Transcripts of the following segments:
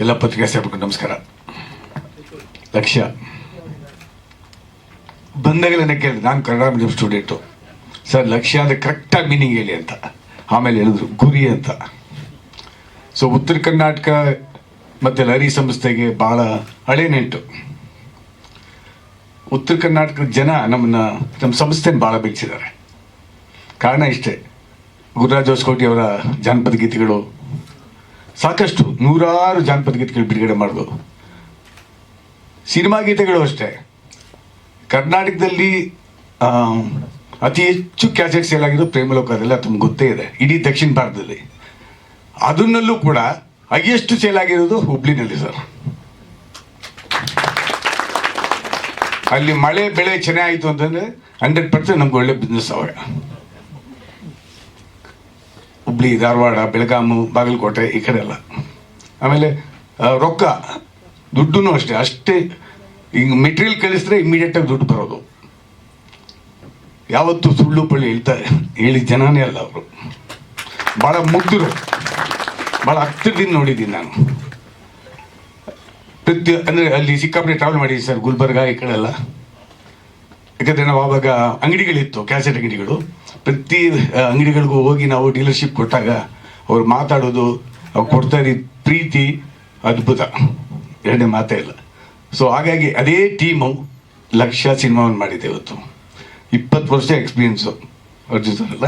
ಎಲ್ಲ ಪತ್ರಿಕಾ ಸಾಹೇಬ್ರಿಗೂ ನಮಸ್ಕಾರ. ಲಕ್ಷ್ಯ ಬಂದಾಗಲೇ ಕೇಳಿದೆ. ನಾನು ಕನ್ನಡ ಮೀಡಿಯಂ ಸ್ಟೂಡೆಂಟು ಸರ್ ಲಕ್ಷ್ಯ ಅಂದರೆ ಕರೆಕ್ಟಾಗಿ ಮೀನಿಂಗ್ ಹೇಳಿ ಅಂತ. ಆಮೇಲೆ ಹೇಳಿದ್ರು, ಗುರಿ ಅಂತ. ಸೊ ಉತ್ತರ ಕರ್ನಾಟಕ ಮತ್ತು ಲಹರಿ ಸಂಸ್ಥೆಗೆ ಭಾಳ ಹಳೆ ನೆಂಟು ಉತ್ತರ ಕರ್ನಾಟಕದ ಜನ ನಮ್ಮನ್ನ, ನಮ್ಮ ಸಂಸ್ಥೆನ ಭಾಳ ಬೆಳೆಸಿದ್ದಾರೆ. ಕಾರಣ ಇಷ್ಟೇ. ಗುರುರಾಜ್ ಹೊಸಕೋಟಿ ಅವರ ಜಾನಪದ ಗೀತೆಗಳು ಸಾಕಷ್ಟು ನೂರಾರು ಜಾನಪದ ಗೀತೆಗಳು ಬಿಡುಗಡೆ ಮಾಡೋದು ಸಿನಿಮಾ ಗೀತೆಗಳು ಅಷ್ಟೇ. ಕರ್ನಾಟಕದಲ್ಲಿ ಅತಿ ಹೆಚ್ಚು ಕ್ಯಾಸೆಟ್ ಸೇಲ್ ಆಗಿರೋ ಪ್ರೇಮಲೋಕ ಅದೆಲ್ಲ ತಮ್ಗೆ ಗೊತ್ತೇ ಇದೆ. ಇಡೀ ದಕ್ಷಿಣ ಭಾರತದಲ್ಲಿ. ಅದನ್ನಲ್ಲೂ ಕೂಡ ಹೈಯೆಸ್ಟ್ ಸೇಲ್ ಆಗಿರೋದು ಹುಬ್ಳಿನಲ್ಲಿ ಸರ್. ಅಲ್ಲಿ ಮಳೆ, ಬೆಳೆ ಚೆನ್ನಾಗಿತ್ತು ಅಂತಂದರೆ ಹಂಡ್ರೆಡ್ ಪರ್ಸೆಂಟ್ ನಮ್ಗೆ ಒಳ್ಳೆ ಬಿಸ್ನೆಸ್ ಅವಾಗ ಹುಬ್ಳಿ, ಧಾರವಾಡ, ಬೆಳಗಾಮು, ಬಾಗಲಕೋಟೆ ಈ ಕಡೆ ಎಲ್ಲ. ಆಮೇಲೆ ರೊಕ್ಕ ದುಡ್ಡು ಅಷ್ಟೇ ಅಷ್ಟೇ, ಈಗ ಮೆಟೀರಿಯಲ್ ಕಳಿಸಿದ್ರೆ ಇಮಿಡಿಯೇಟಾಗಿ ದುಡ್ಡು ಬರೋದು. ಯಾವತ್ತು ಸುಳ್ಳು ಪಳ್ಳಿ ಹೇಳ್ತಾರೆ ಹೇಳಿ ಜನನೇ ಅಲ್ಲ ಅವರು. ಭಾಳ ಮುಗ್ಧರು. ಭಾಳ ಹತ್ತಿರದಿಂದ ನೋಡಿದ್ದೀನಿ ನಾನು. ಪ್ರತಿ ಅಂದರೆ ಅಲ್ಲಿ ಸಿಕ್ಕಾಪಟ್ಟೆ ಟ್ರಾವೆಲ್ ಮಾಡಿದ್ವಿ ಸರ್ ಗುಲ್ಬರ್ಗ ಈ ಕಡೆ ಎಲ್ಲ. ಯಾಕಂದರೆ ನಾವು ಆವಾಗ ಅಂಗಡಿಗಳಿತ್ತು ಕ್ಯಾಸೆಟ್ ಅಂಗಡಿಗಳು. ಪ್ರತಿ ಅಂಗಡಿಗಳಿಗೂ ಹೋಗಿ ನಾವು ಡೀಲರ್ಶಿಪ್ ಕೊಟ್ಟಾಗ ಅವ್ರು ಮಾತಾಡೋದು, ಅವ್ರು ಕೊಡ್ತಾ ಇದ್ದ ಪ್ರೀತಿ, ಅದ್ಭುತ. ಎರಡನೇ ಮಾತೇ ಇಲ್ಲ. ಸೊ ಹಾಗಾಗಿ ಅದೇ ಟೀಮು ಲಕ್ಷ ಸಿನಿಮಾವನ್ನು ಮಾಡಿದೆ ಇವತ್ತು. ಇಪ್ಪತ್ತು ವರ್ಷ ಎಕ್ಸ್ಪೀರಿಯನ್ಸು ಅರ್ಜುನ್ ಸರ್ ಅಲ್ಲ.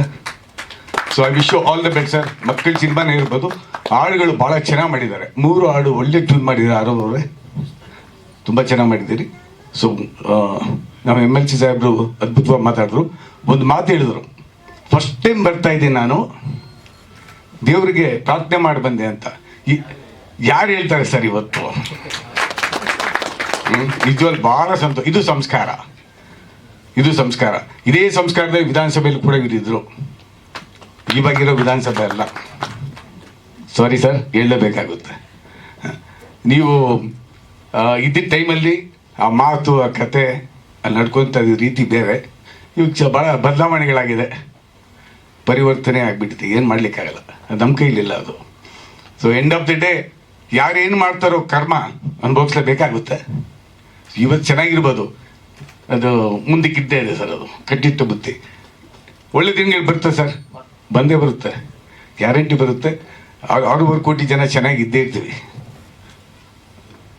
So I wish all the best sir ಮಕ್ಕಳ ಸಿನಿಮಾನೇ ಇರ್ಬೋದು. ಹಾಡುಗಳು ಭಾಳ ಚೆನ್ನಾಗಿ ಮಾಡಿದ್ದಾರೆ. ಮೂರು ಹಾಡು ಒಳ್ಳೆ ಟ್ಯೂನ್ ಮಾಡಿದ್ದಾರೆ ಆರೋರವರೇ ತುಂಬ ಚೆನ್ನಾಗಿ ಮಾಡಿದ್ದೀರಿ. ಸೊ ನಮ್ಮ ಎಂ ಎಲ್ ಸಿ ಸಾಹೇಬರು ಅದ್ಭುತವಾಗಿ ಮಾತಾಡಿದ್ರು. ಒಂದು ಮಾತು ಹೇಳಿದ್ರು. ಫಸ್ಟ್ ಟೈಮ್ ಬರ್ತಾ ಇದ್ದೀನಿ ನಾನು. ದೇವರಿಗೆ ಪ್ರಾರ್ಥನೆ ಮಾಡಿ ಬಂದೆ ಅಂತ. ಯಾರು ಹೇಳ್ತಾರೆ ಸರ್ ಇವತ್ತು? ಹ್ಮ್? ಭಾಳ ಸಂತೋಷ ಇದು ಸಂಸ್ಕಾರ. ಇದು ಸಂಸ್ಕಾರ. ಇದೇ ಸಂಸ್ಕಾರದ ವಿಧಾನಸಭೆಯಲ್ಲಿ ಕೂಡ ಇದ್ದಿದ್ರು. ಇವಾಗಿರೋ ವಿಧಾನಸಭೆ ಅಲ್ಲ. ಸಾರಿ ಸರ್ ಹೇಳಲೇಬೇಕಾಗುತ್ತೆ. ನೀವು ಇದ್ದಿದ್ದ ಟೈಮಲ್ಲಿ ಆ ಮಾತು, ಆ ಕತೆ, ಅಲ್ಲಿ ನಡ್ಕೊತ ರೀತಿ ಬೇರೆ. ಇವು ಚ ಭಾಳ ಬದಲಾವಣೆಗಳಾಗಿದೆ. ಪರಿವರ್ತನೆ ಆಗಿಬಿಟ್ಟಿದೆ. ಏನು ಮಾಡಲಿಕ್ಕಾಗಲ್ಲ. ನಮ್ಮ ಕೈಲಿಲ್ಲ ಅದು. So end of the day ಯಾರೇನು ಮಾಡ್ತಾರೋ ಕರ್ಮ ಅನುಭವಿಸ್ಲೇಬೇಕಾಗುತ್ತೆ ಇವತ್ತು ಚೆನ್ನಾಗಿರ್ಬೋದು. ಅದು ಮುಂದಕ್ಕಿದ್ದೇ ಇದೆ ಸರ್ ಅದು. ಕಟ್ಟಿಟ್ಟ ಬುತ್ತಿ ಒಳ್ಳೆ ದಿನಗಳು ಬರುತ್ತೆ ಸರ್. ಬಂದೇ ಬರುತ್ತೆ. ಗ್ಯಾರಂಟಿ ಬರುತ್ತೆ. ಆರೂವರೆ ಕೋಟಿ ಜನ ಚೆನ್ನಾಗಿ ಇದ್ದೇ ಇರ್ತೀವಿ.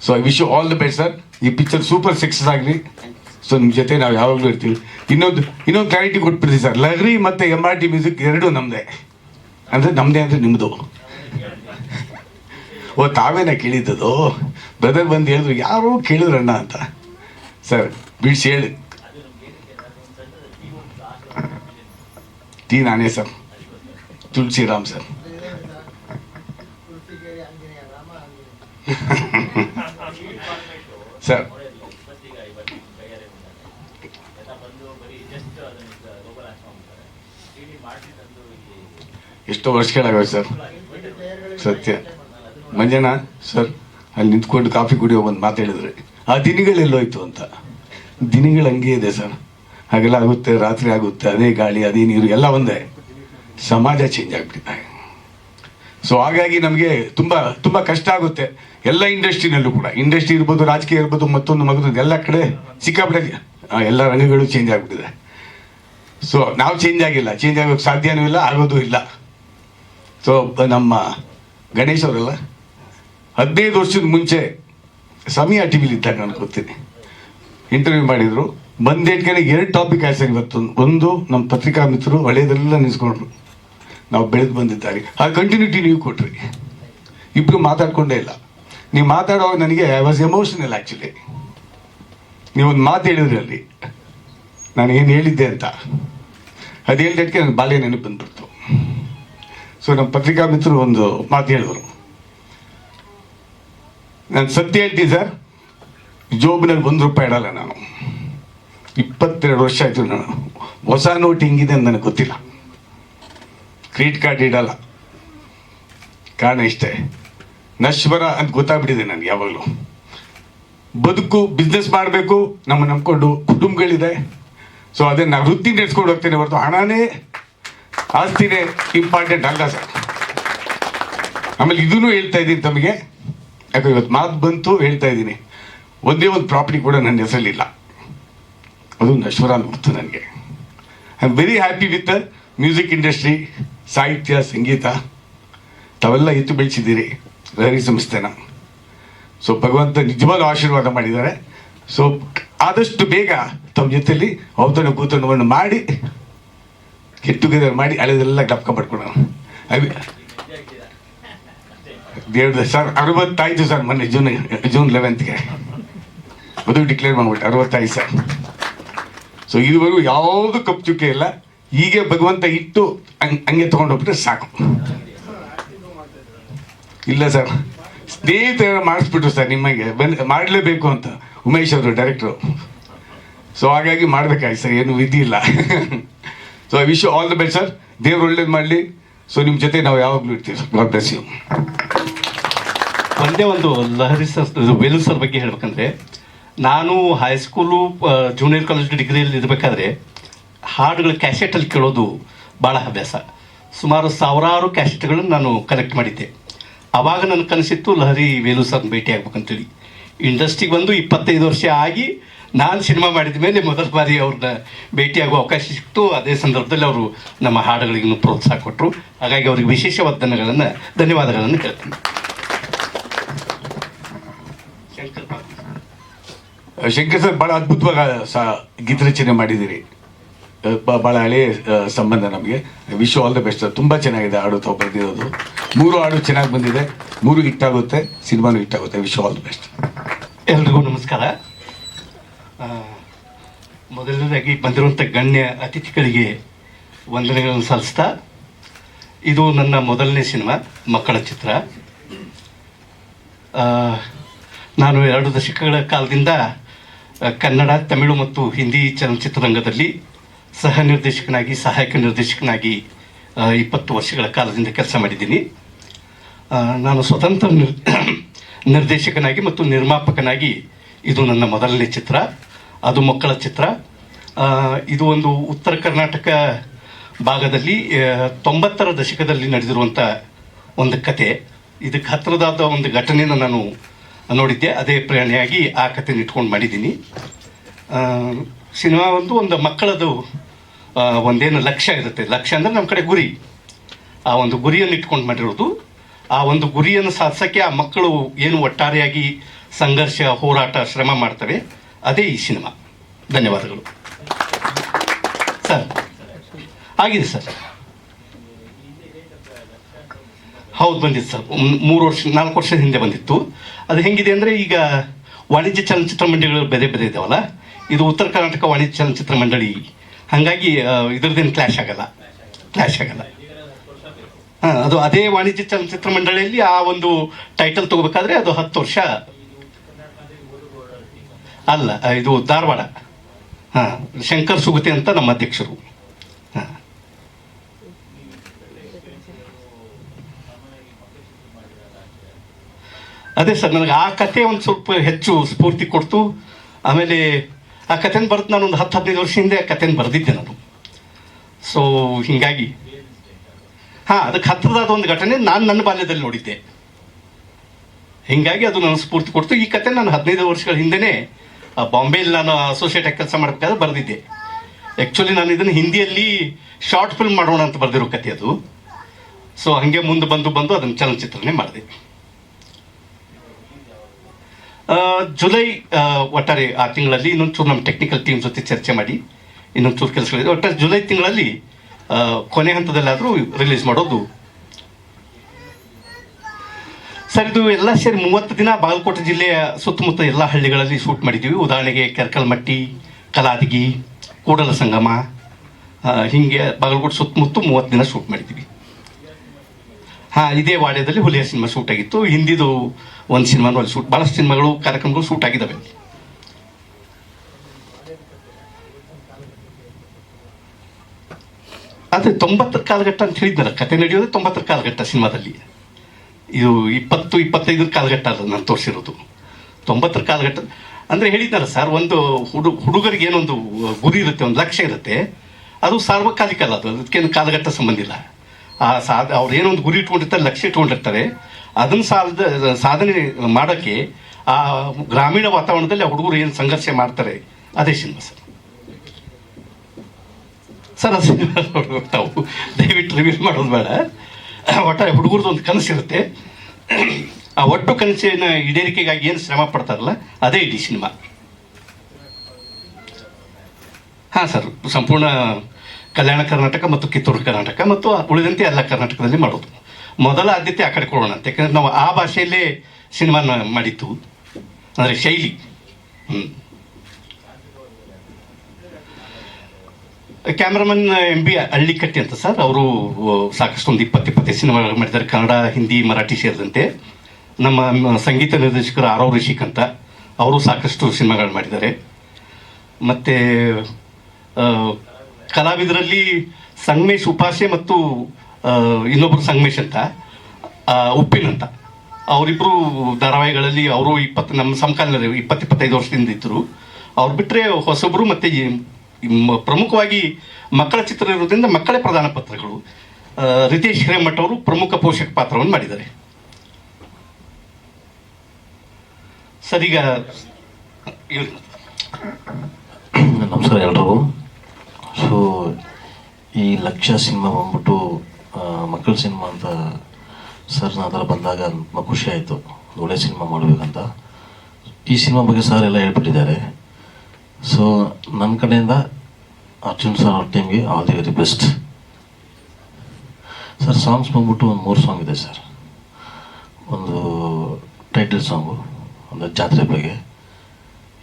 So I wish you all the best sir ಈ ಪಿಕ್ಚರ್ ಸೂಪರ್ ಸಕ್ಸಸ್ ಆಗಲಿ. ಸೊ ನಿಮ್ಮ ಜೊತೆ ನಾವು ಯಾವಾಗಲೂ ಇರ್ತೀವಿ. ಇನ್ನೊಂದು ಇನ್ನೊಂದು ಕ್ಲಾರಿಟಿ ಕೊಟ್ಬಿಡ್ತೀವಿ ಸರ್ ಲಹರಿ ಮತ್ತು ಎಂ ಆರ್ ಟಿ ಮ್ಯೂಸಿಕ್ ಎರಡೂ ನಮ್ಮದೇ ಅಂದರೆ ನಮ್ಮದೇ ಅಂದರೆ ನಿಮ್ಮದು ಓ, ತಾವೇನ ಕೇಳಿದ್ದದು? ಬ್ರದರ್ ಬಂದು ಹೇಳಿದ್ರು, ಯಾರೋ ಕೇಳಿದ್ರಣ್ಣ ಅಂತ. ಸರ್ ಬಿಡಿಸಿ ಹೇಳಿ. ಟಿ ನಾನೇ ಸರ್ ತುಳಸಿರಾಮ್ ಸರ್ ಸರ್ ಎಷ್ಟೋ ವರ್ಷಗಳಾಗವೆ ಸರ್. ಸತ್ಯ. ಮಂಜಣ್ಣ, ಸರ್, ಅಲ್ಲಿ ನಿಂತ್ಕೊಂಡು ಕಾಫಿ ಕುಡಿಯೋ ಒಂದು ಮಾತು ಹೇಳಿದ್ರಿ. ಆ ದಿನಗಳೆಲ್ಲೋಯ್ತು ಅಂತ. ದಿನಗಳು ಹಂಗೆ ಇದೆ ಸರ್. ಹಾಗೆಲ್ಲ ಆಗುತ್ತೆ, ರಾತ್ರಿ ಆಗುತ್ತೆ, ಅದೇ ಗಾಳಿ, ಅದೇ ನೀರು, ಎಲ್ಲ ಒಂದೇ. ಸಮಾಜ ಚೇಂಜ್ ಆಗ್ಬಿಟ್ಟಿದೆ. ಸೊ ಹಾಗಾಗಿ ನಮಗೆ ತುಂಬ ತುಂಬ ಕಷ್ಟ ಆಗುತ್ತೆ. ಎಲ್ಲ ಇಂಡಸ್ಟ್ರಿನಲ್ಲೂ ಕೂಡ. ಇಂಡಸ್ಟ್ರಿ ಇರ್ಬೋದು, ರಾಜಕೀಯ ಇರ್ಬೋದು, ಮತ್ತೊಂದು ಮಗದೊಂದು ಎಲ್ಲ ಕಡೆ ಸಿಕ್ಕಾಪಟ್ಟೆ ಎಲ್ಲ ರಂಗಗಳು ಚೇಂಜ್ ಆಗ್ಬಿಟ್ಟಿದೆ. ಸೊ ನಾವು ಚೇಂಜ್ ಆಗಿಲ್ಲ. ಚೇಂಜ್ ಆಗೋಕ್ಕೆ ಸಾಧ್ಯನೂ ಇಲ್ಲ, ಆಗೋದು ಇಲ್ಲ. ಸೊ ನಮ್ಮ ಗಣೇಶ್ ಅವರೆಲ್ಲ, ಹದಿನೈದು ವರ್ಷದ ಮುಂಚೆ ಸಮಯ ಟಿ ವಿಲಿ ಇದ್ದಾಗ ನಾನು ಗೊತ್ತೀನಿ ಇಂಟರ್ವ್ಯೂ ಮಾಡಿದರು. ಬಂದೇಟ್ಕೆ ಎರಡು ಟಾಪಿಕ್ ಆಯ್ತು ಇವತ್ತು. ಒಂದು, ನಮ್ಮ ಪತ್ರಿಕಾ ಮಿತ್ರರು ಹಳೆಯದೆಲ್ಲ ನಿಲ್ಸ್ಕೊಂಡ್ರು ನಾವು ಬೆಳೆದು ಬಂದಿದ್ದಾರೆ ಆ ಕಂಟಿನ್ಯೂಟಿ ನೀವು ಕೊಟ್ರಿ. ಇಬ್ಬರು ಮಾತಾಡ್ಕೊಂಡೇ ಇಲ್ಲ. ನೀವು ಮಾತಾಡುವಾಗ ನನಗೆ ಐ ವಾಸ್ ಎಮೋಷನಲ್ ಆ್ಯಕ್ಚುಲಿ ನೀವೊಂದು ಮಾತು ಹೇಳಿದ್ರಿ ಅಲ್ಲಿ. ನಾನು ಏನು ಹೇಳಿದ್ದೆ ಅಂತ. ಅದು ಹೇಳಿದಕ್ಕೆ ನನಗೆ ಬಾಲ್ಯ ನೆನಪು ಬಂದ್ಬಿಡ್ತು. ಸೊ ನಮ್ಮ ಪತ್ರಿಕಾ ಮಿತ್ರರು ಒಂದು ಮಾತು ಹೇಳಿದ್ರು. ನಾನು ಸತ್ಯ ಹೇಳ್ತೀನಿ ಸರ್, ಜೋಬ್ನಲ್ಲಿ ಒಂದು ರೂಪಾಯಿ ಇಡಲ್ಲ ನಾನು. ಇಪ್ಪತ್ತೆರಡು ವರ್ಷ ಆಯಿತು ನಾನು. ಹೊಸ ನೋಟ್ ಹಿಂಗಿದೆ ಅಂತ ನನಗೆ ಗೊತ್ತಿಲ್ಲ. ಕ್ರೆಡಿಟ್ ಕಾರ್ಡ್ ಇಡಲ್ಲ. ಕಾರಣ ಇಷ್ಟೇ. ನಶ್ವರ ಅಂತ ಗೊತ್ತಾಗ್ಬಿಟ್ಟಿದೆ ನನಗೆ ಯಾವಾಗಲೂ. ಬದುಕು ಬಿಸ್ನೆಸ್ ಮಾಡಬೇಕು, ನಮ್ಮ ನಂಬ್ಕೊಂಡು ಕುಟುಂಬಗಳಿದೆ. ಸೊ ಅದೇ ನಾನು ವೃತ್ತಿ ನಡೆಸ್ಕೊಂಡು ಹೋಗ್ತೇನೆ ಹೊರತು ಹಣನೇ ಆಸ್ತಿನೇ ಇಂಪಾರ್ಟೆಂಟ್ ಅಲ್ಲ ಸರ್. ಆಮೇಲೆ ಇದನ್ನು ಹೇಳ್ತಾ ಇದ್ದೀನಿ ತಮಗೆ. ಯಾಕೆ ಇವತ್ತು ಮಾತು ಬಂತು ಹೇಳ್ತಾ ಇದ್ದೀನಿ. ಒಂದೇ ಒಂದು ಪ್ರಾಪರ್ಟಿ ಕೂಡ ನನ್ನ ಹೆಸರಲ್ಲಿಲ್ಲ. ಅದು ನಶ್ವರ ಅನ್ಬಿಡ್ತು ನನಗೆ. I am very happy with music industry ಸಾಹಿತ್ಯ, ಸಂಗೀತ. ತಾವೆಲ್ಲ ಎತ್ತು ಬೆಳೆಸಿದ್ದೀರಿ. ಲಹರಿ ಸಂಸ್ಥೆನ ಸೊ ಭಗವಂತ ನಿಜವಾಗ್ಲೂ ಆಶೀರ್ವಾದ ಮಾಡಿದ್ದಾರೆ. ಸೊ ಆದಷ್ಟು ಬೇಗ ತಮ್ಮ ಜೊತೆಯಲ್ಲಿ ಔತಣ ಕೂತಣವನ್ನು ಮಾಡಿ ಗೆಟ್ ಟುಗೆದರ್ ಮಾಡಿ ಹಳೆದೆಲ್ಲ ಜ್ಞಾಪಕ ಪಡ್ಕೊಳ್ಳೋಣ ದೇವ್ರದ ಸರ್ ಅರವತ್ತಾಯ್ತು ಸರ್ ಮೊನ್ನೆ ಜೂನ್ ಜೂನ್ ಲೆವೆಂತ್ಗೆ ಅದು ಡಿಕ್ಲೇರ್ ಮಾಡ್ಬಿಟ್ಟು ಅರವತ್ತಾಯ್ತು ಸರ್ ಸೊ ಇದುವರೆಗೂ ಯಾವುದು ಕಪ್ ಚುಕ್ಕೆ ಇಲ್ಲ. ಹೀಗೆ ಭಗವಂತ ಇಟ್ಟು ಹಂಗ್- ಹಂಗೆ ತಗೊಂಡೋಗ್ಬಿಟ್ರೆ ಸಾಕು. ಇಲ್ಲ ಸರ್ ಸ್ನೇಹಿತರ ಮಾಡಿಸ್ಬಿಟ್ರು ಸರ್ ನಿಮಗೆ. ಬಂದು ಮಾಡಲೇಬೇಕು ಅಂತ ಉಮೇಶ್ ಅವರು ಡೈರೆಕ್ಟ್ರು ಸೊ ಹಾಗಾಗಿ ಮಾಡಬೇಕಾಯ್ತು ಸರ್ ಏನು ವಿಧಿ ಇಲ್ಲ. So I wish all the best sir ದೇವ್ರು ಒಳ್ಳೇದು ಮಾಡಲಿ. ಸೊ ನಿಮ್ಮ ಜೊತೆ ನಾವು ಯಾವಾಗಲೂ ಇರ್ತೀವಿ ಸರ್ ಗಾಡ್ ಬ್ಲೆಸ್ ಯು ಒಂದೇ ಒಂದು ಲಹರಿ ಸರ್ ವೆಲು ವೇಲು ಸರ್ ಬಗ್ಗೆ ಹೇಳ್ಬೇಕಂದ್ರೆ, ನಾನು ಹೈಸ್ಕೂಲು ಜೂನಿಯರ್ ಕಾಲೇಜ್ ಡಿಗ್ರಿಯಲ್ಲಿ ಇರಬೇಕಾದ್ರೆ, ಹಾಡುಗಳ ಕ್ಯಾಸೆಟಲ್ಲಿ ಕೇಳೋದು ಭಾಳ ಅಭ್ಯಾಸ ಸುಮಾರು ಸಾವಿರಾರು ಕ್ಯಾಸೆಟ್ಗಳನ್ನು ನಾನು ಕಲೆಕ್ಟ್ ಮಾಡಿದ್ದೆ. ಆವಾಗ ನನ್ನ ಕನಸಿತ್ತು ಲಹರಿ ವೇಲು ಸರ್ ಭೇಟಿ ಆಗ್ಬೇಕಂತೇಳಿ ಇಂಡಸ್ಟ್ರಿಗೆ ಬಂದು ಇಪ್ಪತ್ತೈದು ವರ್ಷ ಆಗಿ ನಾನು ಸಿನಿಮಾ ಮಾಡಿದ ಮೇಲೆ ಮೊದಲ ಬಾರಿ ಅವ್ರನ್ನ ಭೇಟಿಯಾಗುವ ಅವಕಾಶ ಸಿಕ್ತು. ಅದೇ ಸಂದರ್ಭದಲ್ಲಿ ಅವರು ನಮ್ಮ ಹಾಡುಗಳಿಗೆ ಪ್ರೋತ್ಸಾಹ ಕೊಟ್ಟರು ಹಾಗಾಗಿ ಅವರಿಗೆ ವಿಶೇಷವಾದ ಧನ್ಯಗಳನ್ನು ಧನ್ಯವಾದಗಳನ್ನು ಕೇಳ್ತೀನಿ ಶಂಕರ್ ಸರ್. ಭಾಳ ಅದ್ಭುತವಾಗಿ ಸ ಗೀತ ರಚನೆ ಮಾಡಿದ್ದೀರಿ. ಭಾಳ ಹಳೆಯ ಸಂಬಂಧ ನಮಗೆ. Wish all the best sir ತುಂಬ ಚೆನ್ನಾಗಿದೆ ಹಾಡು ತಾವು ಬರೆದಿರೋದು ಮೂರು ಹಾಡು ಚೆನ್ನಾಗಿ ಬಂದಿದೆ. ಮೂರು ಹಿಟ್ಟಾಗುತ್ತೆ ಸಿನಿಮಾನು ಹಿಟ್ಟಾಗುತ್ತೆ ವಿಶ್ ಆಲ್ ದ ಬೆಸ್ಟ್ ಎಲ್ರಿಗೂ ನಮಸ್ಕಾರ. ಮೊದಲನೇದಾಗಿ ಬಂದಿರುವಂಥ ಗಣ್ಯ ಅತಿಥಿಗಳಿಗೆ ವಂದನೆಗಳನ್ನು ಸಲ್ಲಿಸ್ತಾ, ಇದು ನನ್ನ ಮೊದಲನೇ ಸಿನಿಮಾ, ಮಕ್ಕಳ ಚಿತ್ರ. ನಾನು ಎರಡು ದಶಕಗಳ ಕಾಲದಿಂದ ಕನ್ನಡ, ತಮಿಳು ಮತ್ತು ಹಿಂದಿ ಚಲನಚಿತ್ರರಂಗದಲ್ಲಿ ಸಹ ನಿರ್ದೇಶಕನಾಗಿ, ಸಹಾಯಕ ನಿರ್ದೇಶಕನಾಗಿ ಇಪ್ಪತ್ತು ವರ್ಷಗಳ ಕಾಲದಿಂದ ಕೆಲಸ ಮಾಡಿದ್ದೀನಿ. ನಾನು ಸ್ವತಂತ್ರ ನಿರ್ ನಿರ್ದೇಶಕನಾಗಿ ಮತ್ತು ನಿರ್ಮಾಪಕನಾಗಿ ಇದು ನನ್ನ ಮೊದಲನೇ ಚಿತ್ರ. ಅದು ಮಕ್ಕಳ ಚಿತ್ರ. ಇದು ಒಂದು ಉತ್ತರ ಕರ್ನಾಟಕ ಭಾಗದಲ್ಲಿ ತೊಂಬತ್ತರ ದಶಕದಲ್ಲಿ ನಡೆದಿರುವಂಥ ಒಂದು ಕತೆ. ಇದಕ್ಕೆ ಹತ್ತಿರದಾದ ಒಂದು ಘಟನೆಯನ್ನು ನಾನು ನೋಡಿದ್ದೆ. ಅದೇ ಪ್ರೇರಣೆಯಾಗಿ ಆ ಕಥೆನ ಇಟ್ಕೊಂಡು ಮಾಡಿದ್ದೀನಿ. ಸಿನಿಮಾ ಒಂದು ಒಂದು ಮಕ್ಕಳದು ಒಂದೇನು ಲಕ್ಷ್ಯ ಇರುತ್ತೆ. ಲಕ್ಷ್ಯ ಅಂದರೆ ನಮ್ಮ ಕಡೆ ಗುರಿ. ಆ ಒಂದು ಗುರಿಯನ್ನು ಇಟ್ಕೊಂಡು ಮಾಡಿರೋದು. ಆ ಒಂದು ಗುರಿಯನ್ನು ಸಾಧಿಸೋಕ್ಕೆ ಆ ಮಕ್ಕಳು ಏನು ಒಟ್ಟಾರೆಯಾಗಿ ಸಂಘರ್ಷ, ಹೋರಾಟ, ಶ್ರಮ ಮಾಡ್ತವೆ. ಅದೇ ಈ ಸಿನಿಮಾ. ಧನ್ಯವಾದಗಳು. ಸರ್, ಆಗಿದೆ ಸರ್. ಹೌದು, ಬಂದಿತ್ತು ಸರ್. ಮೂರು ವರ್ಷ, ನಾಲ್ಕು ವರ್ಷದ ಹಿಂದೆ ಬಂದಿತ್ತು. ಅದು ಹೆಂಗಿದೆ ಅಂದರೆ ಈಗ ವಾಣಿಜ್ಯ ಚಲನಚಿತ್ರ ಮಂಡಳಿಗಳು ಬೇರೆ ಬೇರೆ ಇದ್ದಾವಲ್ಲ ಇದು ಉತ್ತರ ಕರ್ನಾಟಕ ವಾಣಿಜ್ಯ ಚಲನಚಿತ್ರ ಮಂಡಳಿ. ಹಾಗಾಗಿ ಇದ್ರದ್ದೇನು ಕ್ಲಾಶ್ ಆಗಲ್ಲ. ಕ್ಲಾಶ್ ಆಗಲ್ಲ. ಹಾಂ, ಅದು ಅದೇ ವಾಣಿಜ್ಯ ಚಲನಚಿತ್ರ ಮಂಡಳಿಯಲ್ಲಿ ಆ ಒಂದು ಟೈಟಲ್ ತಗೋಬೇಕಾದ್ರೆ ಅದು ಹತ್ತು ವರ್ಷ ಅಲ್ಲ ಇದು ಧಾರವಾಡ. ಹಾಂ, ಶಂಕರ್ ಸುಗತಿ ಅಂತ ನಮ್ಮ ಅಧ್ಯಕ್ಷರು. ಹಾಂ. ಅದೇ ಸರ್, ನನಗೆ ಆ ಕತೆ ಒಂದು ಸ್ವಲ್ಪ ಹೆಚ್ಚು ಸ್ಫೂರ್ತಿ ಕೊಡ್ತು. ಆಮೇಲೆ ಆ ಕಥೆನ ಬರೆದು ನಾನು ಒಂದು ಹತ್ತು, ಹದಿನೈದು ವರ್ಷ ಹಿಂದೆ ಆ ಕಥೆನ ಬರೆದಿದ್ದೆ ನಾನು. ಸೊ ಹೀಗಾಗಿ. ಹಾಂ, ಅದಕ್ಕೆ ಹತ್ತಿರದಾದ ಒಂದು ಘಟನೆ ನಾನು ನನ್ನ ಬಾಲ್ಯದಲ್ಲಿ ನೋಡಿದ್ದೆ. ಹೀಗಾಗಿ ಅದು ನನಗೆ ಸ್ಫೂರ್ತಿ ಕೊಡ್ತು. ಈ ಕತೆ ನಾನು ಹದಿನೈದು ವರ್ಷಗಳ ಹಿಂದೆನೇ ಬಾಂಬೆಯಲ್ಲಿ ನಾನು ಅಸೋಸಿಯೇಟ್ ಕೆಲಸ ಮಾಡಬೇಕಾದ್ರೆ ಬರೆದಿದ್ದೆ. ಆ್ಯಕ್ಚುಲಿ ನಾನು ಇದನ್ನು ಹಿಂದಿಯಲ್ಲಿ ಶಾರ್ಟ್ ಫಿಲ್ಮ್ ಮಾಡೋಣ ಅಂತ ಬರೆದಿರೋ ಕತೆ ಅದು. ಸೊ ಹಾಗೆ ಮುಂದೆ ಬಂದು ಬಂದು ಅದನ್ನು ಚಲನಚಿತ್ರನೇ ಮಾಡಿದೆ. ಜುಲೈ ಒಟ್ಟಾರೆ ಆ ತಿಂಗಳಲ್ಲಿ ಇನ್ನೊಂಚೂರು ನಮ್ಮ ಟೆಕ್ನಿಕಲ್ ಟೀಮ್ ಜೊತೆ ಚರ್ಚೆ ಮಾಡಿ, ಇನ್ನೊಂಚೂರು ಕೆಲಸಗಳಿದೆ. ಒಟ್ಟಾರೆ ಜುಲೈ ತಿಂಗಳಲ್ಲಿ ಕೊನೆ ಹಂತದಲ್ಲಾದರೂ ರಿಲೀಸ್ ಮಾಡೋದು ಸರ್, ಇದು ಎಲ್ಲ ಸೇರಿ ಮೂವತ್ತು ದಿನ ಬಾಗಲಕೋಟೆ ಜಿಲ್ಲೆಯ ಸುತ್ತಮುತ್ತ ಎಲ್ಲ ಹಳ್ಳಿಗಳಲ್ಲಿ ಶೂಟ್ ಮಾಡಿದ್ದೀವಿ. ಉದಾಹರಣೆಗೆ ಕೆರ್ಕಲ್ಮಟ್ಟಿ, ಕಲಾದಗಿ, ಕೂಡಲ ಸಂಗಮ ಹೀಗೆ ಬಾಗಲಕೋಟೆ ಸುತ್ತಮುತ್ತ ಮೂವತ್ತು ದಿನ ಶೂಟ್ ಮಾಡಿದ್ದೀವಿ. ಹಾಂ, ಇದೇ ವಾಡ್ಯದಲ್ಲಿ ಹುಲಿಯ ಸಿನಿಮಾ ಶೂಟ್ ಆಗಿತ್ತು. ಹಿಂದಿದು ಒಂದು ಸಿನಿಮಾನು ಅಲ್ಲಿ ಶೂಟ್ ಭಾಳಷ್ಟು ಸಿನಿಮಾಗಳು, ಕಾರ್ಯಕ್ರಮಗಳು ಶೂಟ್ ಆಗಿದ್ದಾವೆ ಆದರೆ ತೊಂಬತ್ತರ ಕಾಲಘಟ್ಟ ಅಂತ ಹೇಳಿದ್ನಲ್ಲ, ಕತೆ ನಡೆಯೋದು ತೊಂಬತ್ತರ ಕಾಲಘಟ್ಟ ಸಿನಿಮಾದಲ್ಲಿ. ಇದು ಇಪ್ಪತ್ತು ಇಪ್ಪತ್ತೈದರ ಕಾಲಘಟ್ಟ ಅದು ನಾನು ತೋರಿಸಿರೋದು. ತೊಂಬತ್ತರ ಕಾಲಘಟ್ಟ. ಅಂದರೆ ಹೇಳಿದ್ನಲ್ಲ ಸರ್ ಒಂದು ಹುಡು, ಹುಡುಗರಿಗೆ ಏನೊಂದು ಗುರಿ ಇರುತ್ತೆ, ಒಂದು ಲಕ್ಷ್ಯ ಇರುತ್ತೆ. ಅದು ಸಾರ್ವಕಾಲಿಕ ಅಲ್ಲ ಅದು, ಅದಕ್ಕೇನು ಕಾಲಘಟ್ಟ ಸಂಬಂಧ ಇಲ್ಲ. ಆ ಸಾಧ, ಅವ್ರು ಏನೊಂದು ಗುರಿ ಇಟ್ಕೊಂಡಿರ್ತಾರೆ, ಲಕ್ಷ್ಯ ಇಟ್ಕೊಂಡಿರ್ತಾರೆ. ಅದನ್ನು ಸಾಧ ಸಾಧನೆ ಮಾಡೋಕ್ಕೆ ಆ ಗ್ರಾಮೀಣ ವಾತಾವರಣದಲ್ಲಿ ಆ ಹುಡುಗರು ಏನು ಸಂಘರ್ಷ ಮಾಡ್ತಾರೆ, ಅದೇ ಸಿನಿಮಾ ಸರ್ ಸರ್ ಅದು ಸಿನಿಮಾ ನೋಡ್ಬೇಕು ದಯವಿಟ್ಟು ರಿವೀಲ್ ಮಾಡೋದು ಬೇಡ. ಒಟ್ಟಾರೆ ಹುಡುಗರದ್ದು ಒಂದು ಕನಸಿರುತ್ತೆ ಆ ಒಟ್ಟು ಕನಸಿನ ಈಡೇರಿಕೆಗಾಗಿ ಏನು ಶ್ರಮ ಪಡ್ತಾರಲ್ಲ, ಅದೇ ಇಡೀ ಸಿನಿಮಾ. ಹಾಂ ಸರ್, ಸಂಪೂರ್ಣ ಕಲ್ಯಾಣ ಕರ್ನಾಟಕ ಮತ್ತು ಕಿತ್ತೂರು ಕರ್ನಾಟಕ ಮತ್ತು ಉಳಿದಂತೆ ಎಲ್ಲ ಕರ್ನಾಟಕದಲ್ಲಿ ಮಾಡೋದು. ಮೊದಲ ಆದ್ಯತೆ ಆ ಕಡೆ ಕೊಡೋಣ ಅಂತ. ಯಾಕಂದ್ರೆ ನಾವು ಆ ಭಾಷೆಯಲ್ಲೇ ಸಿನಿಮಾನ ಮಾಡಿತ್ತು ಅಂದರೆ ಶೈಲಿ. ಹ್ಞೂ ಕ್ಯಾಮ್ರಾಮನ್, ಎಂ ಬಿ ಹಳ್ಳಿಕಟ್ಟಿ ಅಂತ ಸರ್. ಅವರು ಸಾಕಷ್ಟು ಒಂದು ಇಪ್ಪತ್ತು ಇಪ್ಪತ್ತೈದು ಸಿನಿಮಾಗಳು ಮಾಡಿದ್ದಾರೆ. ಕನ್ನಡ, ಹಿಂದಿ, ಮರಾಠಿ ಸೇರಿದಂತೆ. ನಮ್ಮ ಸಂಗೀತ ನಿರ್ದೇಶಕರು ಆರವ್ ರಿಷಿಕ್ ಅಂತ. ಅವರು ಸಾಕಷ್ಟು ಸಿನಿಮಾಗಳು ಮಾಡಿದ್ದಾರೆ. ಮತ್ತು ಕಲಾವಿದರಲ್ಲಿ ಸಂಗಮೇಶ್ ಉಪಾಸೆ ಮತ್ತು ಇನ್ನೊಬ್ಬರು ಸಂಗಮೇಶ್ ಅಂತ ಉಪ್ಪಿನ್ ಅಂತ. ಅವರಿಬ್ಬರು ಧಾರಾವಾಹಿಗಳಲ್ಲಿ ಅವರು ಇಪ್ಪತ್ತು, ನಮ್ಮ ಸಮಕಾಲೀನರು ಇಪ್ಪತ್ತಿಪ್ಪತ್ತೈದು ವರ್ಷದಿಂದ ಇದ್ದರು ಅವ್ರು ಬಿಟ್ಟರೆ ಹೊಸಬರು ಮತ್ತು ಪ್ರಮುಖವಾಗಿ ಮಕ್ಕಳ ಚಿತ್ರ ಇರೋದ್ರಿಂದ ಮಕ್ಕಳೇ ಪ್ರಧಾನ ಪತ್ರಗಳು. ರಿತೇಶ್ ಹಿರೇಮಠ ಅವರು ಪ್ರಮುಖ ಪೋಷಕ ಪಾತ್ರವನ್ನು ಮಾಡಿದ್ದಾರೆ. ಸರ್ ಈಗ ನಮಸ್ಕಾರ ಎಲ್ರಿಗೂ. ಸೊ ಈ ಲಕ್ಷ್ಯ ಸಿನಿಮಾ ಬಂದ್ಬಿಟ್ಟು ಮಕ್ಕಳ ಸಿನಿಮಾ ಅಂತ ಸರ್ ಅದರ ಬಂದಾಗ ತುಂಬ ಖುಷಿ ಆಯಿತು. ಒಳ್ಳೆ ಸಿನಿಮಾ ಮಾಡಬೇಕಂತ. ಈ ಸಿನಿಮಾ ಬಗ್ಗೆ ಸರ್ ಎಲ್ಲ ಹೇಳ್ಬಿಟ್ಟಿದ್ದಾರೆ. ಸೊ ನನ್ನ ಕಡೆಯಿಂದ ಅರ್ಜುನ್ ಸರ್ ಅವ್ರ ಟೀಮ್ಗೆ all the very best. Sir, songs ಬಂದ್ಬಿಟ್ಟು ಒಂದು ಮೂರು ಸಾಂಗ್ ಇದೆ ಸರ್. ಒಂದು ಟೈಟಲ್ ಸಾಂಗು, ಒಂದು ಜಾತ್ರೆ ಬಗ್ಗೆ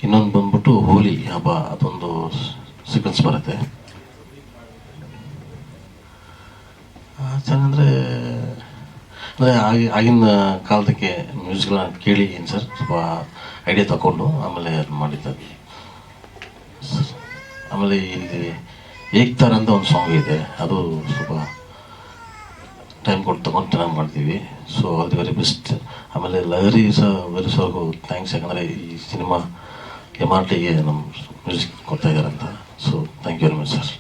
ಇನ್ನೊಂದು ಬಂದ್ಬಿಟ್ಟು ಹೋಲಿ ಹಬ್ಬ, ಅದೊಂದು ಸೀಕ್ವೆನ್ಸ್ ಬರುತ್ತೆ. ಚೆನ್ನಾಗಂದರೆ ಅಂದರೆ ಆಗಿ, ಆಗಿನ ಕಾಲದಕ್ಕೆ ಮ್ಯೂಸಿಕ್ಗಳನ್ನ ಕೇಳಿ ಏನು ಸರ್? ಸ್ವಲ್ಪ ಐಡಿಯಾ ತಗೊಂಡು ಆಮೇಲೆ ಮಾಡಿದ್ದಾರೆ ಮಾಡಿದ್ದೆ. ಆಮೇಲೆ ಇಲ್ಲಿ ಏಕ್ತಾರ್ ಅಂತ ಒಂದು ಸಾಂಗ್ ಇದೆ. ಅದು ಸ್ವಲ್ಪ ಟೈಮ್ ಕೊಟ್ಟು ತಗೊಂಡು ಚೆನ್ನಾಗಿ ಮಾಡ್ತೀವಿ. So all the very best ಆಮೇಲೆ ಲಹರಿ ಸಹ ವೆರಿ ಸರ್ಗೂ ಥ್ಯಾಂಕ್ಸ್ ಯಾಕಂದರೆ ಈ ಸಿನಿಮಾ ಎಂ ಆರ್ ಟಿಗೆ ನಮ್ಮ ಮ್ಯೂಸಿಕ್ ಕೊಡ್ತಾ ಇದ್ದಾರೆ ಅಂತ. So thank you very much sir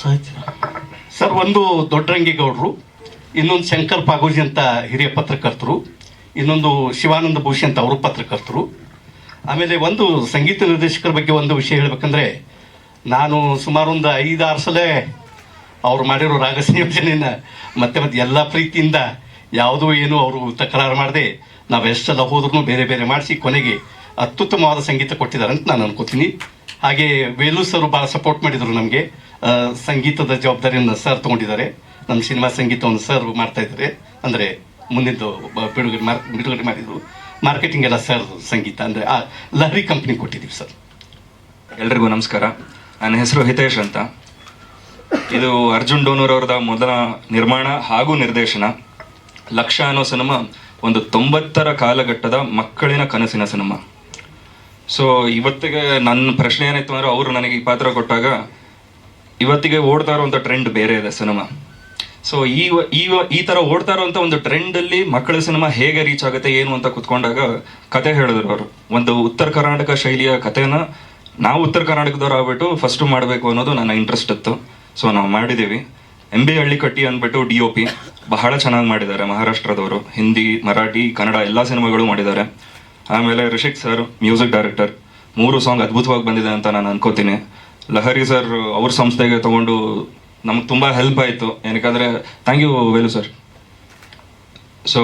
ಸಾಹಿತ್ಯ. ಸರ್ ಒಂದು ದೊಡ್ಡರಂಗೇಗೌಡರು, ಇನ್ನೊಂದು ಶಂಕರ್ ಪಾಗೋಜಿ ಅಂತ ಹಿರಿಯ ಪತ್ರಕರ್ತರು, ಇನ್ನೊಂದು ಶಿವಾನಂದ ಭೂಷಿ ಅಂತ ಅವರು ಪತ್ರಕರ್ತರು. ಆಮೇಲೆ ಒಂದು ಸಂಗೀತ ನಿರ್ದೇಶಕರ ಬಗ್ಗೆ ಒಂದು ವಿಷಯ ಹೇಳ್ಬೇಕಂದ್ರೆ, ನಾನು ಸುಮಾರು ಒಂದು ಐದಾರು ಸಲ ಅವ್ರು ಮಾಡಿರೋ ರಾಗ ಸಂಯೋಜನೆಯನ್ನ ಮತ್ತೆ ಮತ್ತೆ ಎಲ್ಲ ಪ್ರೀತಿಯಿಂದ ಯಾವುದೋ ಏನು ಅವರು ತಕರಾರು ಮಾಡದೆ, ನಾವು ಎಷ್ಟೆಲ್ಲ ಹೋದ್ರೂ ಬೇರೆ ಬೇರೆ ಮಾಡಿಸಿ ಕೊನೆಗೆ ಅತ್ಯುತ್ತಮವಾದ ಸಂಗೀತ ಕೊಟ್ಟಿದ್ದಾರೆ ಅಂತ ನಾನು ಅನ್ಕೋತೀನಿ. ಹಾಗೆ ವೇಲು ಸರ್ ಭಾಳ ಸಪೋರ್ಟ್ ಮಾಡಿದರು ನಮಗೆ. ಸಂಗೀತದ ಜವಾಬ್ದಾರಿಯನ್ನು ಸರ್ ತಗೊಂಡಿದ್ದಾರೆ. ನಮ್ಮ ಸಿನಿಮಾ ಸಂಗೀತವನ್ನು ಸರ್ ಮಾಡ್ತಾ ಇದ್ದಾರೆ. ಅಂದರೆ ಮುಂದಿನದು ಬಿಡುಗಡೆ ಮಾಡಿ ಬಿಡುಗಡೆ ಮಾಡಿದರು. ಮಾರ್ಕೆಟಿಂಗ್ ಎಲ್ಲ ಸರ್ ಸಂಗೀತ ಅಂದರೆ, ಆ, ಲಹರಿ ಕಂಪ್ನಿ ಕೊಟ್ಟಿದ್ದೀವಿ ಸರ್ ಎಲ್ರಿಗೂ ನಮಸ್ಕಾರ. ನನ್ನ ಹೆಸರು ಹಿತೇಶ್ ಅಂತ. ಇದು ಅರ್ಜುನ್ ಡೋನೂರ್ ಅವರದ ಮೊದಲ ನಿರ್ಮಾಣ ಹಾಗೂ ನಿರ್ದೇಶನ. ಲಕ್ಷ ಅನ್ನೋ ಸಿನಿಮಾ ಒಂದು ತೊಂಬತ್ತರ ಕಾಲಘಟ್ಟದ ಮಕ್ಕಳಿನ ಕನಸಿನ ಸಿನಿಮಾ. ಸೊ ಇವತ್ತಿಗೆ ನನ್ನ ಪ್ರಶ್ನೆ ಏನಾಯ್ತು ಅಂದ್ರೆ, ಅವರು ನನಗೆ ಈ ಪಾತ್ರ ಕೊಟ್ಟಾಗ, ಇವತ್ತಿಗೆ ಓಡ್ತಾ ಇರುವಂಥ ಟ್ರೆಂಡ್ ಬೇರೆ ಇದೆ ಸಿನಿಮಾ. ಸೊ ಈ ಈ ಈ ತರ ಓಡ್ತಾ ಇರುವಂತ ಒಂದು ಟ್ರೆಂಡ್ ಅಲ್ಲಿ ಮಕ್ಕಳ ಸಿನಿಮಾ ಹೇಗೆ ರೀಚ್ ಆಗುತ್ತೆ, ಏನು ಅಂತ ಕುತ್ಕೊಂಡಾಗ ಕತೆ ಹೇಳಿದ್ರು ಅವರು. ಒಂದು ಉತ್ತರ ಕರ್ನಾಟಕ ಶೈಲಿಯ ಕಥೆನ ನಾವು ಉತ್ತರ ಕರ್ನಾಟಕದವ್ರು ಆಗ್ಬಿಟ್ಟು ಫಸ್ಟ್ ಮಾಡಬೇಕು ಅನ್ನೋದು ನನ್ನ ಇಂಟ್ರೆಸ್ಟ್ ಇತ್ತು. ಸೊ ನಾವು ಮಾಡಿದ್ದೀವಿ. ಎಂ ಬಿ ಹಳ್ಳಿಕಟ್ಟಿ ಅಂದ್ಬಿಟ್ಟು ಡಿ ಒ ಪಿ ಬಹಳ ಚೆನ್ನಾಗಿ ಮಾಡಿದ್ದಾರೆ ಮಹಾರಾಷ್ಟ್ರದವರು. ಹಿಂದಿ, ಮರಾಠಿ, ಕನ್ನಡ ಎಲ್ಲ ಸಿನಿಮಾಗಳು ಮಾಡಿದ್ದಾರೆ. ಆಮೇಲೆ ರಿಷಿಕ್ ಸರ್ ಮ್ಯೂಸಿಕ್ ಡೈರೆಕ್ಟರ್ ಮೂರು ಸಾಂಗ್ ಅದ್ಭುತವಾಗಿ ಬಂದಿದೆ ಅಂತ ನಾನು ಅನ್ಕೋತೀನಿ. ಲಹರಿ ಸರ್ ಅವ್ರ ಸಂಸ್ಥೆಗೆ ತಗೊಂಡು ನಮ್ಗೆ ತುಂಬ ಹೆಲ್ಪ್ ಆಯಿತು. ಏನಕ್ಕಂದರೆ thank you Velu sir so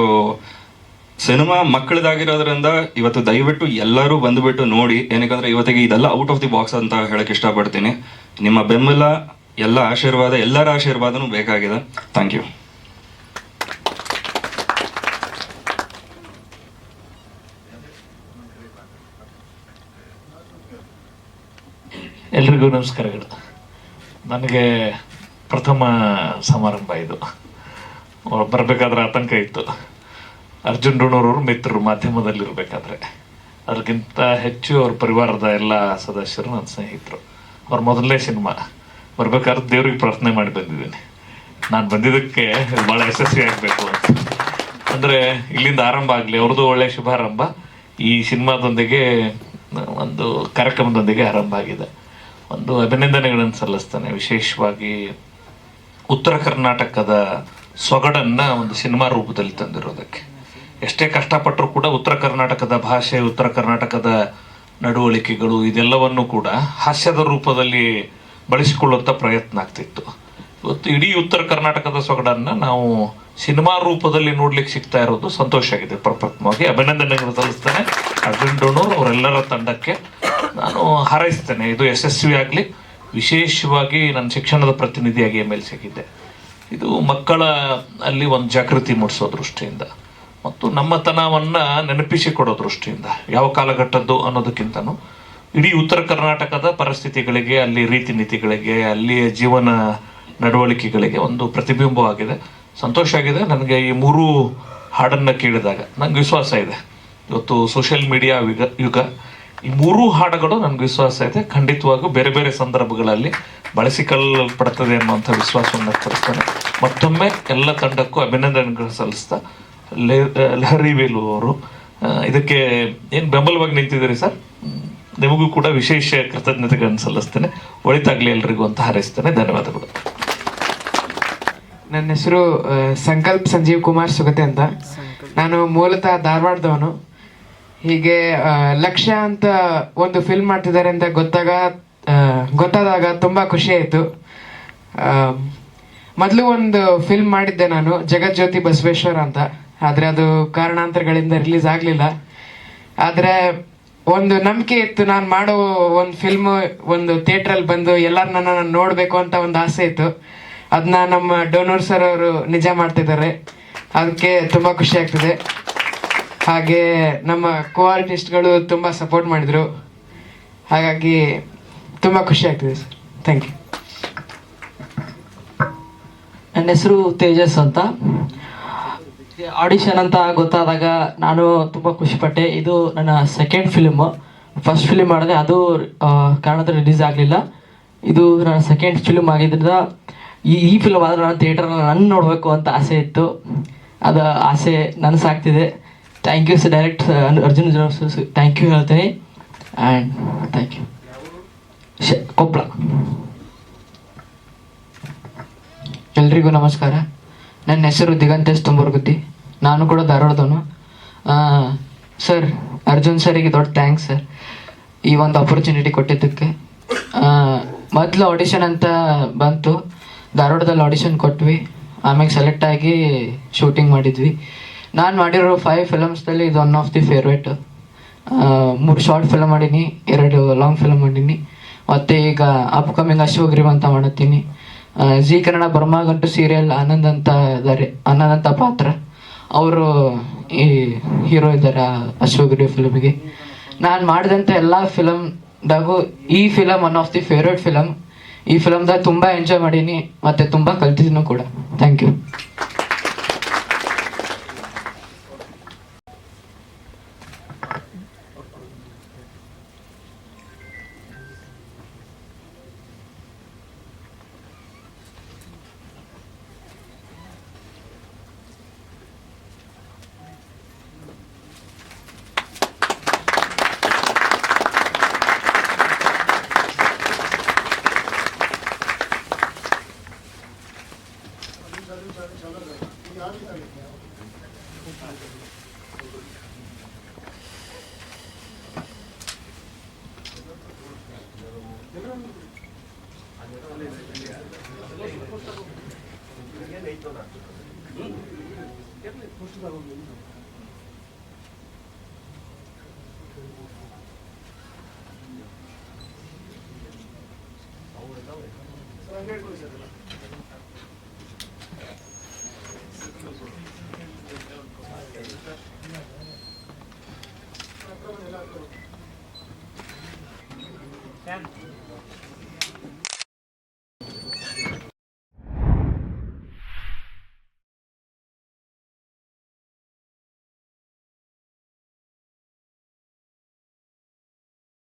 cinema ಮಕ್ಕಳದಾಗಿರೋದ್ರಿಂದ ಇವತ್ತು ದಯವಿಟ್ಟು ಎಲ್ಲರೂ ಬಂದುಬಿಟ್ಟು ನೋಡಿ. ಏನಕ್ಕಂದ್ರೆ ಇವತ್ತಿಗೆ ಇದೆಲ್ಲ ಔಟ್ ಆಫ್ ದಿ ಬಾಕ್ಸ್ ಅಂತ ಹೇಳಕ್ಕೆ ಇಷ್ಟಪಡ್ತೀನಿ. ನಿಮ್ಮ ಬೆಂಬಲ, ಎಲ್ಲ ಆಶೀರ್ವಾದ, ಎಲ್ಲರ ಆಶೀರ್ವಾದನೂ ಬೇಕಾಗಿದೆ. ಥ್ಯಾಂಕ್ ಯು ಎಲ್ರಿಗೂ ನಮಸ್ಕಾರಗಳು. ನನಗೆ ಪ್ರಥಮ ಸಮಾರಂಭ ಇದು. ಬರಬೇಕಾದ್ರೆ ಆತಂಕ ಇತ್ತು. ಅರ್ಜುನ್ ಡೋಣೂರವರು ಮಿತ್ರರು ಮಾಧ್ಯಮದಲ್ಲಿರಬೇಕಾದ್ರೆ. ಅದಕ್ಕಿಂತ ಹೆಚ್ಚು ಅವ್ರ ಪರಿವಾರದ ಎಲ್ಲ ಸದಸ್ಯರು ನನ್ನ ಸ್ನೇಹಿತರು. ಅವ್ರ ಮೊದಲನೇ ಸಿನಿಮಾ. ಬರ್ಬೇಕಾದ್ರೆ ದೇವ್ರಿಗೆ ಪ್ರಾರ್ಥನೆ ಮಾಡಿ ಬಂದಿದ್ದೀನಿ. ನಾನು ಬಂದಿದ್ದಕ್ಕೆ ಭಾಳ ಯಶಸ್ವಿ ಆಗಬೇಕು ಅಂತ. ಅಂದರೆ ಇಲ್ಲಿಂದ ಆರಂಭ ಆಗಲಿ, ಅವ್ರದ್ದು ಒಳ್ಳೆಯ ಶುಭಾರಂಭ. ಈ ಸಿನಿಮಾದೊಂದಿಗೆ ಒಂದು ಕಾರ್ಯಕ್ರಮದೊಂದಿಗೆ ಆರಂಭ ಆಗಿದೆ. ಒಂದು ಅಭಿನಂದನೆಗಳನ್ನು ಸಲ್ಲಿಸ್ತಾನೆ ವಿಶೇಷವಾಗಿ. ಉತ್ತರ ಕರ್ನಾಟಕದ ಸೊಗಡನ್ನ ಒಂದು ಸಿನಿಮಾ ರೂಪದಲ್ಲಿ ತಂದಿರೋದಕ್ಕೆ. ಎಷ್ಟೇ ಕಷ್ಟಪಟ್ಟರೂ ಕೂಡ ಉತ್ತರ ಕರ್ನಾಟಕದ ಭಾಷೆ, ಉತ್ತರ ಕರ್ನಾಟಕದ ನಡವಳಿಕೆಗಳು ಇದೆಲ್ಲವನ್ನು ಕೂಡ ಹಾಸ್ಯದ ರೂಪದಲ್ಲಿ ಬಳಸಿಕೊಳ್ಳುವಂಥ ಪ್ರಯತ್ನ ಆಗ್ತಿತ್ತು. ಇವತ್ತು ಇಡೀ ಉತ್ತರ ಕರ್ನಾಟಕದ ಸೊಗಡನ್ನ ನಾವು ಸಿನಿಮಾ ರೂಪದಲ್ಲಿ ನೋಡ್ಲಿಕ್ಕೆ ಸಿಗ್ತಾ ಇರೋದು ಸಂತೋಷ ಆಗಿದೆ. ಪ್ರಪ್ರಥಮವಾಗಿ ಅಭಿನಂದನೆಗಳು ಸಲ್ಲಿಸ್ತೇನೆ. ಅರ್ಜುನ್ ಡೋಣೂರ್ ಅವರೆಲ್ಲರ ತಂಡಕ್ಕೆ ನಾನು ಹಾರೈಸ್ತೇನೆ. ಇದು ಯಶಸ್ವಿ ಆಗಲಿ ವಿಶೇಷವಾಗಿ ನನ್ನ ಶಿಕ್ಷಣದ ಪ್ರತಿನಿಧಿಯಾಗಿ ಎಂ ಎಲ್ ಇದು ಮಕ್ಕಳ ಅಲ್ಲಿ ಒಂದು ಜಾಗೃತಿ ಮೂಡಿಸೋ ದೃಷ್ಟಿಯಿಂದ ಮತ್ತು ನಮ್ಮತನವನ್ನ ನೆನಪಿಸಿಕೊಡೋ ದೃಷ್ಟಿಯಿಂದ. ಯಾವ ಕಾಲಘಟ್ಟದ್ದು ಅನ್ನೋದಕ್ಕಿಂತನೂ ಇಡೀ ಉತ್ತರ ಕರ್ನಾಟಕದ ಪರಿಸ್ಥಿತಿಗಳಿಗೆ, ಅಲ್ಲಿ ರೀತಿ ನೀತಿಗಳಿಗೆ ಅಲ್ಲಿಯ ಜೀವನ ನಡವಳಿಕೆಗಳಿಗೆ ಒಂದು ಪ್ರತಿಬಿಂಬವಾಗಿದೆ. ಸಂತೋಷ ಆಗಿದೆ. ನನಗೆ ಈ ಮೂರು ಹಾಡನ್ನು ಕೇಳಿದಾಗ ನನಗೆ ವಿಶ್ವಾಸ ಇದೆ. ಇವತ್ತು ಸೋಷಿಯಲ್ ಮೀಡಿಯಾ ಯುಗ ಯುಗ. ಈ ಮೂರೂ ಹಾಡುಗಳು ನನಗೆ ವಿಶ್ವಾಸ ಇದೆ. ಖಂಡಿತವಾಗೂ ಬೇರೆ ಬೇರೆ ಸಂದರ್ಭಗಳಲ್ಲಿ ಬಳಸಿಕೊಳ್ಳಲ್ಪಡ್ತದೆ ಅನ್ನುವಂಥ ವಿಶ್ವಾಸವನ್ನು ವ್ಯಕ್ತಪಡಿಸ್ತೇನೆ ಮತ್ತೊಮ್ಮೆ ಎಲ್ಲ ತಂಡಕ್ಕೂ ಅಭಿನಂದನೆಗಳು ಸಲ್ಲಿಸ್ತಾ ಲೆ- ಲಹರಿ ವೇಲು ಅವರು. ಇದಕ್ಕೆ ಏನು ಬೆಂಬಲವಾಗಿ ನಿಂತಿದ್ದೀರಿ ಸರ್. ನಿಮಗೂ ಕೂಡ ವಿಶೇಷ ಕೃತಜ್ಞತೆಗಳನ್ನು ಸಲ್ಲಿಸ್ತೇನೆ. ಒಳಿತಾಗ್ಲಿ ಎಲ್ರಿಗೂ ಅಂತ ಹಾರೈಸ್ತೇನೆ. ಧನ್ಯವಾದಗಳು. ನನ್ನ ಹೆಸರು ಸಂಕಲ್ಪ್ ಸಂಜೀವ್ ಕುಮಾರ್ ಸುಗತೆ ಅಂತ. ನಾನು ಮೂಲತಃ ಧಾರವಾಡದವನು. ಹೀಗೆ ಲಕ್ಷ್ಯ ಅಂತ ಒಂದು ಫಿಲ್ಮ್ ಮಾಡ್ತಿದ್ದಾರೆ ಅಂತ ಗೊತ್ತಾಗ ಗೊತ್ತಾದಾಗ ತುಂಬ ಖುಷಿ ಆಯಿತು. ಮೊದಲು ಒಂದು ಫಿಲ್ಮ್ ಮಾಡಿದ್ದೆ ನಾನು, ಜಗಜ್ಯೋತಿ ಬಸವೇಶ್ವರ ಅಂತ. ಆದರೆ ಅದು ಕಾರಣಾಂತರಗಳಿಂದ ರಿಲೀಸ್ ಆಗಲಿಲ್ಲ. ಆದರೆ ಒಂದು ನಂಬಿಕೆ ಇತ್ತು, ನಾನು ಮಾಡೋ ಒಂದು ಫಿಲ್ಮ್ ಒಂದು ಥಿಯೇಟ್ರಲ್ಲಿ ಬಂದು ಎಲ್ಲರನ್ನ ನಾನು ನೋಡಬೇಕು ಅಂತ ಒಂದು ಆಸೆ ಇತ್ತು. ಅದನ್ನ ನಮ್ಮ ಡೋನೋರ್ ಸರ್ ಅವರು ನಿಜ ಮಾಡ್ತಿದ್ದಾರೆ. ಅದಕ್ಕೆ ತುಂಬ ಖುಷಿ ಆಗ್ತಿದೆ. ಹಾಗೆ ನಮ್ಮ ಕೋ ಆರ್ಟಿಸ್ಟ್ಗಳು ತುಂಬ ಸಪೋರ್ಟ್ ಮಾಡಿದರು. ಹಾಗಾಗಿ ತುಂಬ ಖುಷಿ ಆಗ್ತಿದೆ ಸರ್. ಥ್ಯಾಂಕ್ ಯು ನನ್ನ ಹೆಸರು ತೇಜಸ್ ಅಂತ. ಆಡಿಷನ್ ಅಂತ ಗೊತ್ತಾದಾಗ ನಾನು ತುಂಬ ಖುಷಿಪಟ್ಟೆ. ಇದು ನನ್ನ ಸೆಕೆಂಡ್ ಫಿಲ್ಮು ಫಸ್ಟ್ ಫಿಲ್ಮ್ ಮಾಡಿದೆ ಅದು ಕಾರಣದ ರಿಲೀಸ್ ಆಗಲಿಲ್ಲ. ಇದು ನನ್ನ ಸೆಕೆಂಡ್ ಫಿಲ್ಮ್ ಆಗಿದ್ದರಿಂದ ಈ ಈ ಫಿಲ್ಮ್ ಆದರೆ ನಾನು ಥಿಯೇಟರ್ನ ನನ್ನ ನೋಡಬೇಕು ಅಂತ ಆಸೆ ಇತ್ತು. ಅದು ಆಸೆ ನನಸಾಗ್ತಿದೆ. Thank you sir direct Arjun thank you ಹೇಳ್ತೀನಿ ಆ್ಯಂಡ್ ಥ್ಯಾಂಕ್ ಯು ಶ ಕೊಪ್ಪಳ ಎಲ್ರಿಗೂ ನಮಸ್ಕಾರ. ನನ್ನ ಹೆಸರು ದಿಗಂತೇಶ್ ತುಂಬರ್ಗುತ್ತಿ. ನಾನು ಕೂಡ ಧಾರವಾಡದವನು. ಸರ್, ಅರ್ಜುನ್ ಸರಿಗೆ ದೊಡ್ಡ ಥ್ಯಾಂಕ್ಸ್, ಸರ್. ಈ ಒಂದು ಆಪರ್ಚುನಿಟಿ ಕೊಟ್ಟಿದ್ದಕ್ಕೆ. ಮೊದಲು ಆಡಿಷನ್ ಅಂತ ಬಂತು. ಧಾರವಾಡದಲ್ಲಿ ಆಡಿಷನ್ ಕೊಟ್ವಿ. ಆಮೇಲೆ ಸೆಲೆಕ್ಟ್ ಆಗಿ ಶೂಟಿಂಗ್ ಮಾಡಿದ್ವಿ. ನಾನು ಮಾಡಿರೋ ಫೈವ್ ಫಿಲಮ್ಸ್ದಲ್ಲಿ ಇದು ಒನ್ ಆಫ್ ದಿ ಫೇವ್ರೇಟ್ ಮೂರು ಶಾರ್ಟ್ ಫಿಲಮ್ ಮಾಡೀನಿ, ಎರಡು ಲಾಂಗ್ ಫಿಲಮ್ ಮಾಡೀನಿ. ಮತ್ತು ಈಗ ಅಪ್ಕಮಿಂಗ್ ಅಶ್ವಗ್ರೀವ್ ಅಂತ ಮಾಡತ್ತೀನಿ ಜಿ ಕನ್ನಡ ಬರ್ಮಾಗಂಟು ಸೀರಿಯಲ್ ಆನಂದ್ ಅಂತ ಇದ್ದಾರೆ ಆನಂದ್ ಅಂತ ಪಾತ್ರ. ಅವರು ಈ ಹೀರೋ ಇದ್ದಾರೆ ಅಶ್ವಗ್ರೀವ್ ಫಿಲಮ್ಗೆ ನಾನು ಮಾಡಿದಂಥ ಎಲ್ಲ ಫಿಲಮ್ದಾಗೂ ಈ film one of the favourite film ಈ ಫಿಲಮ್ದಾಗ ತುಂಬ ಎಂಜಾಯ್ ಮಾಡೀನಿ, ಮತ್ತು ತುಂಬ ಕಲ್ತಿದ್ದೀನಿ ಕೂಡ. Thank you 보시다 보면 여기 나오네 나오네